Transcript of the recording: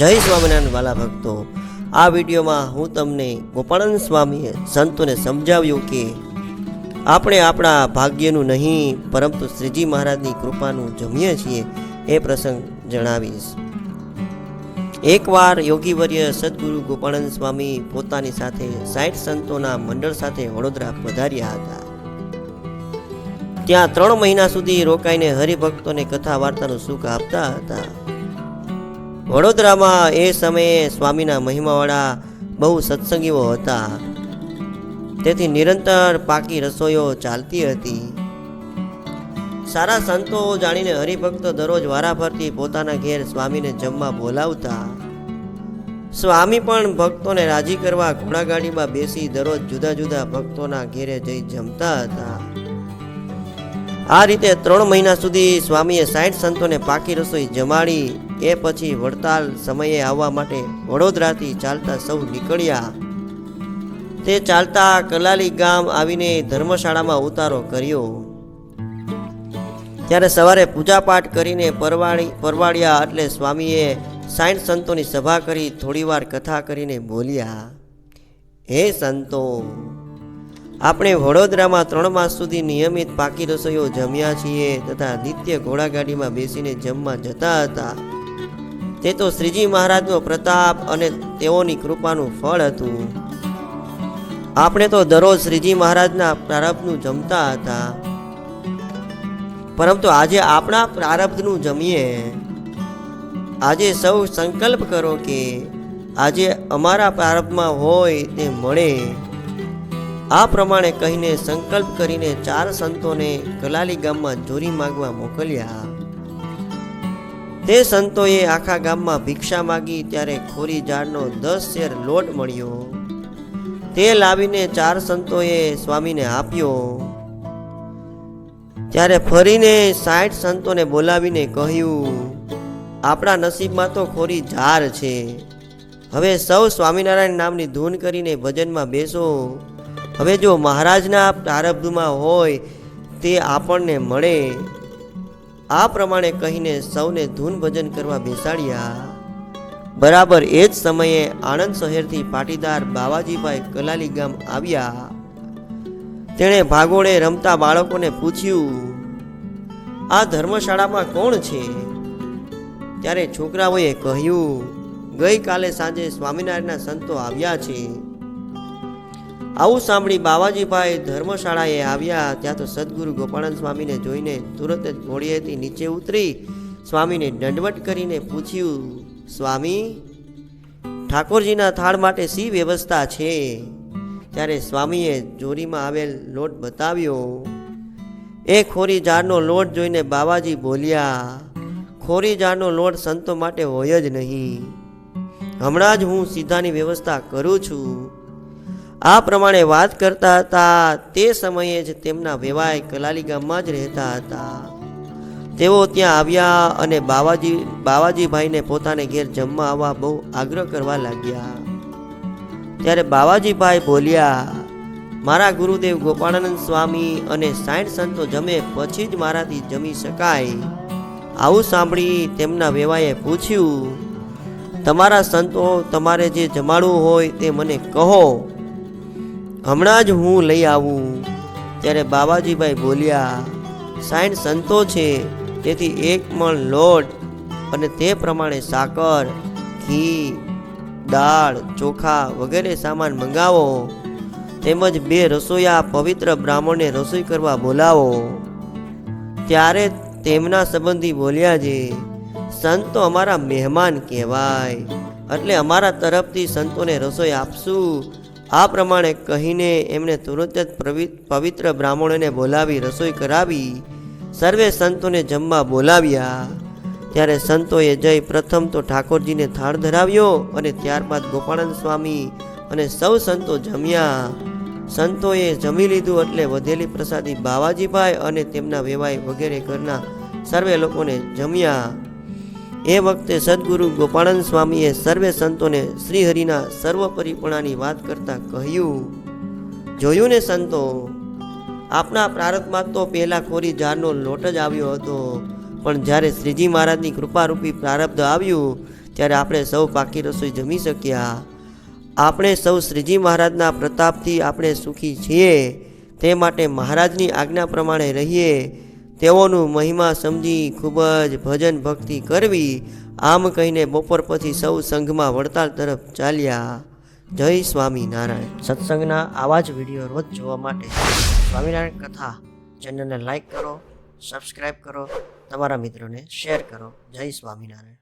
જય સ્વામિનારાયણ વાલા ભક્તો. આ વિડીયોમાં હું તમને ગોપાળન સ્વામીએ સંતોને સમજાવ્યું કે આપણે આપણા ભાગ્યનું નહીં, પરંતુ શ્રીજી મહારાજની કૃપાનું જમીએ છીએ એ પ્રસંગ જણાવીશ. એકવાર યોગીવર્ય સદગુરુ ગોપાળન સ્વામી પોતાની સાથે સાઠ સંતોના મંડળ સાથે વડોદરા પધાર્યા હતા. ત્યાં ત્રણ મહિના સુધી રોકાઈને હરિભક્તોને કથા વાર્તાનું સુખ આપતા હતા. વડોદરામાં એ સમયે સ્વામીના મહિમાવાળા બહુ સત્સંગીઓ હતા. તેથી નિરંતર પાકી રસોઈઓ ચાલતી હતી. સારા સંતો જાણીને હરિભક્તો દરરોજ વારાફરતી પોતાના ઘેર સ્વામીને જમવા બોલાવતા. સ્વામી પણ ભક્તોને રાજી કરવા ઘોડાગાડીમાં બેસી દરરોજ જુદા જુદા ભક્તોના ઘેરે જઈ જમતા હતા. આ રીતે ત્રણ મહિના સુધી સ્વામીએ સાઠ સંતોને પાકી રસોઈ જમાડી એ પછી વડતાલ સમયે આવવા માટે વડોદરાથી ચાલતા સૌ નીકળ્યા. તે ચાલતા કલાલી ગામ આવીને ધર્મશાળામાં ઉતારો કર્યો. ત્યારે સવારે પૂજાપાઠ કરીને પરવાળી પરવાડ્યા એટલે સ્વામીએ સાઠ સંતોની સભા કરી થોડીવાર કથા કરીને બોલ્યા, હે સંતો, આપણે વડોદરામાં ત્રણ માસ સુધી નિયમિત પાકી રસોઈઓ જમ્યા છીએ તથા નિત્ય ઘોડાગાડીમાં બેસીને જમવા જતા હતા. તે તો શ્રીજી મહારાજનો પ્રતાપ અને તેઓની કૃપાનું ફળ હતું. આપણે તો દરરોજ શ્રીજી મહારાજના પ્રારબ્ધનું જમતા હતા. પરંતુ આજે આપણા પ્રારબ્ધનું જમીએ. આજે સૌ સંકલ્પ કરો કે આજે અમારા પ્રારબ્ધમાં હોય તે મળે. આ પ્રમાણે કહીને સંકલ્પ કરીને ચાર સંતોને કલાલી ગામમાં ચોરી માગવા મોકલ્યા. તે સંતોએ આખા ગામમાં ભિક્ષા માગી ત્યારે ખોરી ઝાડનો દસ શેર લોટ મળ્યો. તે લાવીને ચાર સંતોએ સ્વામીને આપ્યો. ત્યારે ફરીને સાઠ સંતોને બોલાવીને કહ્યું, આપણા નસીબમાં તો ખોરી ઝાર છે. હવે સૌ સ્વામિનારાયણ નામની ધૂન કરીને ભજનમાં બેસો. હવે જો મહારાજના પ્રારબ્ધમાં હોય તે આપણને મળે. આ પ્રમાણે કહીને સૌને ધૂન ભજન કરવા બેસાડ્યા. બરાબર એ જ સમયે આણંદ શહેરથી પાટીદાર બાવાજીભાઈ કલાલી ગામ આવ્યા. તેણે ભાગોળે રમતા બાળકોને પૂછ્યું, આ ધર્મશાળામાં કોણ છે? ત્યારે છોકરાઓએ કહ્યું, ગઈકાલે સાંજે સ્વામિનારાયણના સંતો આવ્યા છે. આવું સાંભળી બાવાજીભાઈ ધર્મશાળાએ આવ્યા. ત્યાં તો સદગુરુ ગોપાળન સ્વામીને જોઈને તુરત જ ઘોડીએથી નીચે ઉતરી સ્વામીને દંડવટ કરીને પૂછ્યું, સ્વામી, ઠાકોરજીના થાળ માટે શી વ્યવસ્થા છે? ત્યારે સ્વામીએ ચોરીમાં આવેલ લોટ બતાવ્યો. એ ખોરી જારનો લોટ જોઈને બાવાજી બોલ્યા, ખોરી જારનો લોટ સંતો માટે હોય જ નહીં. હમણાં જ હું સીધાની વ્યવસ્થા કરું છું. આ પ્રમાણે વાત કરતા હતા. તે સમયે જ તેમના વેવાય કલાલી ગામમાં જ રહેતા હતા. તેઓ ત્યાં આવ્યા અને બાવાજી, બાવાજીભાઈને પોતાને ઘેર જમવા આવવા બહુ આગ્રહ કરવા લાગ્યા. ત્યારે બાવાજીભાઈ બોલ્યા, મારા ગુરુદેવ ગોપાળાનંદ સ્વામી અને સાઠ સંતો જમે પછી જ મારાથી જમી શકાય. આવું સાંભળી તેમના વેવાએ પૂછ્યું, તમારા સંતો તમારે જે જમાડવું હોય તે મને કહો. હમણાં જ હું લઈ આવું. ત્યારે બાબાજીભાઈ બોલ્યા સાઈઠ સંતો છે, તેથી એક મણ લોટ અને તે પ્રમાણે સાકર, ઘી, દાળ, ચોખા વગેરે સામાન મંગાવો. તેમજ બે રસોઈયા પવિત્ર બ્રાહ્મણને રસોઈ કરવા બોલાવો. ત્યારે તેમના સંબંધી બોલ્યા છે, સંતો અમારા મહેમાન કહેવાય. એટલે અમારા તરફથી સંતોને રસોઈ આપશું. આ પ્રમાણે કહીને એમણે તુરંત જ પવિત્ર બ્રાહ્મણોને બોલાવી રસોઈ કરાવી, સર્વે સંતોને જમવા બોલાવ્યા. ત્યારે સંતોએ જઈ પ્રથમ તો ઠાકોરજીને થાળ ધરાવ્યો અને ત્યારબાદ ગોપાળન સ્વામી અને સૌ સંતો જમ્યા. સંતોએ જમી લીધું એટલે વધેલી પ્રસાદી બાવાજીભાઈ અને તેમના વેવાય વગેરે ઘરના સર્વે લોકોને જમ્યા. એ વખતે સદગુરુ ગોપાળન સ્વામીએ સર્વે સંતોને શ્રીહરિના સર્વપરિપણાની વાત કરતાં કહ્યું, જોયું ને સંતો, આપના પ્રારબ્ધમાં તો પહેલા કોરી ઝાડનો લોટ જ આવ્યો હતો, પણ જ્યારે શ્રીજી મહારાજની કૃપારૂપી પ્રારબ્ધ આવ્યું, ત્યારે આપણે સૌ પાકી રસોઈ જમી શક્યા. આપણે સૌ શ્રીજી મહારાજના પ્રતાપથી આપણે સુખી છીએ. તે માટે મહારાજની આજ્ઞા પ્રમાણે રહીએ. તેઓનું મહિમા સમજી ખૂબ જ ભજન ભક્તિ કરવી. આમ કહીને બપોર પછી સૌ સંઘમાં વડતાલ તરફ ચાલ્યા. જય સ્વામિનારાયણ. સત્સંગના આવા જ વીડિયો રોજ જોવા માટે સ્વામિનારાયણ કથા. ચેનલને લાઈક કરો સબસ્ક્રાઈબ કરો, તમારા મિત્રોને શેર કરો. જય સ્વામિનારાયણ.